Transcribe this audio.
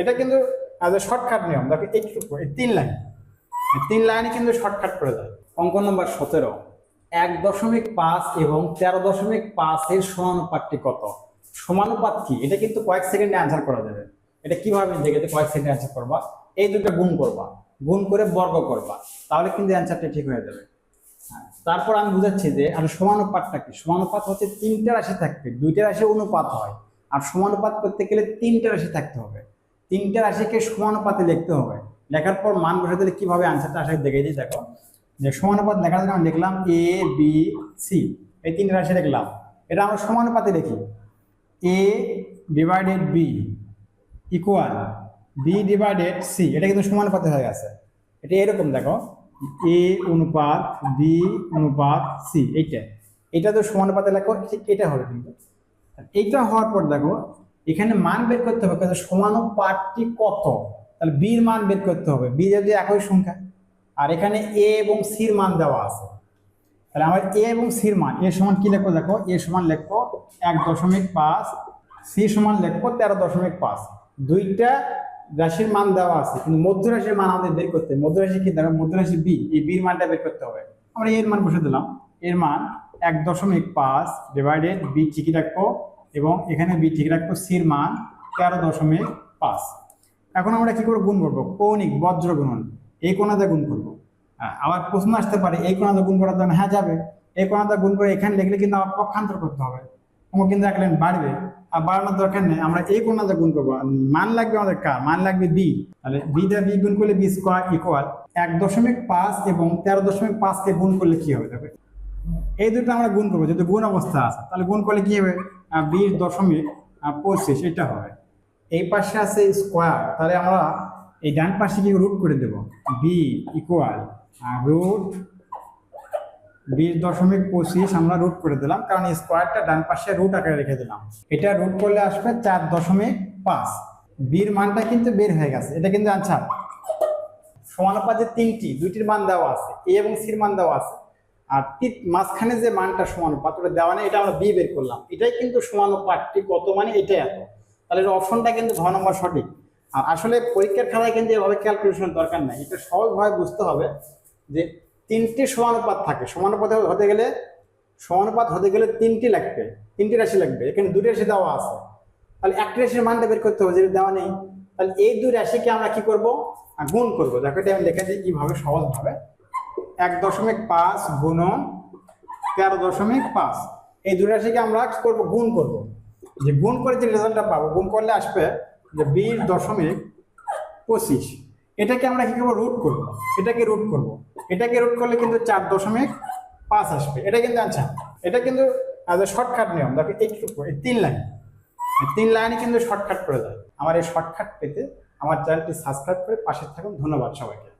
এটা কিন্তু as shortcut নিয়ম। দেখো এইটুকু এই তিন লাইন তিন লাইনে কিন্তু শর্টকাট করে দেয়। অঙ্ক নম্বর সতেরো। এক দশমিক পাঁচ এবং তেরো দশমিক পাঁচের সমানুপাতটি কত? সমানুপাত কি? এটা কিন্তু কয়েক সেকেন্ডে অ্যান্সার করা যাবে এটা কীভাবে দেখে কয়েক সেকেন্ডে অ্যান্সার করবা। এই দুটো গুণ করবা। গুণ করে বর্গ করবা। তাহলে কিন্তু অ্যান্সারটা ঠিক হয়ে যাবে। হ্যাঁ, তারপর আমি বুঝাচ্ছি যে আর সমানুপাতটা কি? সমানুপাত হচ্ছে তিনটা রাশি থাকবে। দুইটা রাশি অনুপাত হয়। আর সমানুপাত করতে গেলে তিনটা রাশি থাকতে হবে। তিনটা রাশিকে সমানুপাতে লিখতে হবে। লেখার পর মান বসে দিলে কীভাবে আনসারটা আসলে দেখে দিই, দেখো। যে সমানুপাত লেখার জন্য আমি লিখলাম এ বি সি এই তিনটা রাশি লিখলাম। এটা আমরা সমানুপাতে লিখি। A divided B equal B divided C এটা কিন্তু সমানুপাতে হয়ে গেছে। এটা এরকম, দেখো। এ অনুপাত বি অনুপাত সি এইটা। এটা তো সমানুপাতে লেখো, ঠিক এটা হবে কিন্তু। এইটা হওয়ার পর দেখো এখানে মান বের করতে হবে সমানুপাতটি কত? তাহলে বির মান বের করতে হবে বি যদি একই সংখ্যা, আর এখানে এ এবং সির মান দেওয়া আছে। তাহলে আমার এ এবং সির মান এ সমান কি লিখব দেখো? এ সমান লিখব এক দশমিক পাঁচ সি সমান লিখব তেরো দশমিক পাঁচ। দুইটা রাশির মান দেওয়া আছে, কিন্তু মধ্যরাশির মান আমাদের বের করতে হবে। মধ্য রাশি কি? দেখো, মধ্যরাশি বি এই বির মানটা বের করতে হবে। আমরা এর মান বসে দিলাম। এর মান এক দশমিক পাঁচ ডিভাইডেড বি ঠিকই রাখব এবং এখানে বি ঠিক রাখব সির মান তেরো দশমিক পাঁচ। এখন আমরা কি করে গুণ করব। কৌণিক বজ্র গুণন। এই কোনাতে গুণ করব। আবার প্রশ্ন আসতে পারে, এই কোণাতে গুণ করার জন্য হ্যাঁ যাবে। এই কোণাতে গুণ করে এখানে লিখলে কিন্তু আবার পক্ষান্তর করতে হবে। তোমার কিন্তু রাখলেন বাড়বে আর বাড়ানোর দরকার নেই। আমরা এই কোনাতে গুণ করব। মান লাগবে আমাদের কার? মান লাগবে বি। তাহলে বি দা বি গুণ করলে বি স্কোয়ার ইকুয়াল এক দশমিক পাঁচ এবং তেরো দশমিক পাঁচকে গুণ করলে কি হবে? দেখবে এই দুটো আমরা গুণ করব। যদি গুণ অবস্থা আছে, তাহলে গুণ করলে কি হবে? বিশ দশমিক পঁচিশ, এটা হবে এই পাশে আছে স্কোয়ার তাহলে আমরা এই ডান পাশে কি রুট করে দেব। বি ইকুয়াল রুট বিশ দশমিক পঁচিশ আমরা রুট করে দিলাম, কারণ স্কোয়ারটা ডান পাশে রুট আকারে রেখে দিলাম। এটা রুট করলে আসবে চার দশমিক পাঁচ। বির মানটা কিন্তু বের হয়ে গেছে। এটা কিন্তু আনসার সমানুপাতে তিনটি, দুইটির মান দেওয়া আছে এ এবং সির মান দেওয়া আছে। আর মাঝখানে যে মানটা সমানুপাত, ওটা দেওয়া নেই, এটা আমরা বি বের করলাম। এটাই কিন্তু সমানুপাতটি কত মানে এটাই এত। তাহলে অপশনটা কিন্তু ঘ নম্বর সঠিক। আর আসলে পরীক্ষার খাতায় কিন্তু এভাবে ক্যালকুলেশন দরকার নাই। এটা সহজভাবে বুঝতে হবে যে তিনটি সমানুপাত থাকে। সমানুপাত হতে গেলে, সমানুপাত হতে গেলে তিনটি লাগবে, তিনটি রাশি লাগবে। এখানে দুটি রাশি দেওয়া আছে। তাহলে একটি রাশির মানটা বের করতে হবে, যেটা দেওয়া নেই। তাহলে এই দুই রাশিকে আমরা কি করব? গুণ করব। দেখো এটা আমি লিখে দিই কীভাবে সহজভাবে। এক দশমিক পাঁচ গুণন তেরো দশমিক পাঁচ। এই দুই রাশিকে আমরা করব? গুণ করব। যে গুণ করে যে রেজাল্টটা পাবো, গুণ করলে আসবে যে বিশ দশমিক পঁচিশ। এটাকে আমরা কি করব? রুট করব। এটাকে রুট করব। এটাকে রুট করলে কিন্তু চার দশমিক পাঁচ আসবে। এটা কিন্তু আচ্ছা এটা কিন্তু অ্যাজ শর্টকাট নিয়ম। দেখো এইটুকু এই তিন লাইন তিন লাইনে কিন্তু শর্টকাট করে দেয়। আমার এই শর্টকাট পেতে আমার চ্যানেলটি সাবস্ক্রাইব করে পাশে থাকুন। ধন্যবাদ সবাইকে।